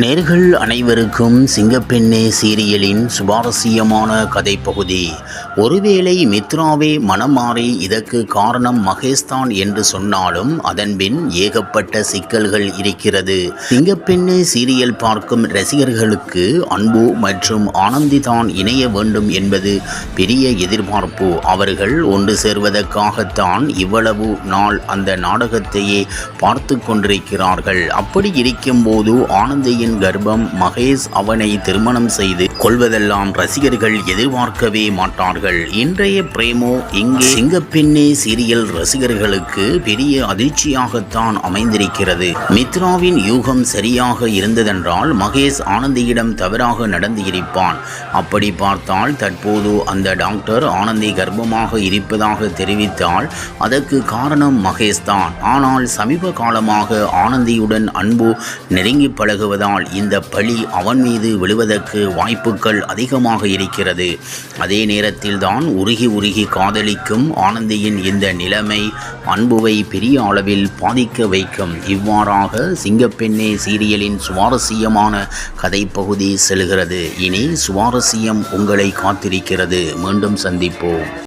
நேர்கள் அனைவருக்கும் சிங்கப்பெண்ணே சீரியலின் சுவாரஸ்யமான கதைப்பகுதி. ஒருவேளை மித்ராவே மனம் மாறி இதற்கு காரணம் மகேஷ்தான் என்று சொன்னாலும் அதன்பின் ஏகப்பட்ட சிக்கல்கள் இருக்கிறது. சிங்கப்பெண்ணே சீரியல் பார்க்கும் ரசிகர்களுக்கு அன்பு மற்றும் ஆனந்தி தான் இணைய வேண்டும் என்பது பெரிய எதிர்பார்ப்பு. அவர்கள் ஒன்று சேர்வதற்காகத்தான் இவ்வளவு நாள் அந்த நாடகத்தையே பார்த்து கொண்டிருக்கிறார்கள். அப்படி இருக்கும்போது ஆனந்தியின் கர்ப்பம் மகேஷ் அவனை திருமணம் செய்து கொள்வதெல்லாம் ரசிகர்கள் எதிர்பார்க்கவே மாட்டார்கள். இன்றைய பிரேமோ இங்கே சிங்கப்பெண்ணே சீரியல் ரசிகர்களுக்கு பெரிய அதிர்ச்சியாகத்தான் அமைந்திருக்கிறது. மித்ராவின் யூகம் சரியாக இருந்ததென்றால் மகேஷ் ஆனந்தியிடம் தவறாக நடந்து இருப்பான் அப்படி பார்த்தால் தற்போது அந்த டாக்டர் ஆனந்தி கர்ப்பமாக இருப்பதாக தெரிவித்தால் அதற்கு காரணம் மகேஷ் தான். ஆனால் சமீப காலமாக ஆனந்தியுடன் அன்பு நெருங்கி பழகுவதால் இந்த பழி அவன் மீது விழுவதற்கு வாய்ப்பு வாய்ப்புகள் அதிகமாக இருக்கிறது. அதே நேரத்தில் தான் உருகி உருகி காதலிக்கும் ஆனந்தியின் இந்த நிலைமை அன்புவை பெரிய அளவில் பாதிக்க வைக்கும். இவ்வாறாக சிங்கப்பெண்ணே சீரியலின் சுவாரஸ்யமான கதைப்பகுதி செல்கிறது. இனி சுவாரஸ்யம் உங்களை காத்திருக்கிறது. மீண்டும் சந்திப்போம்.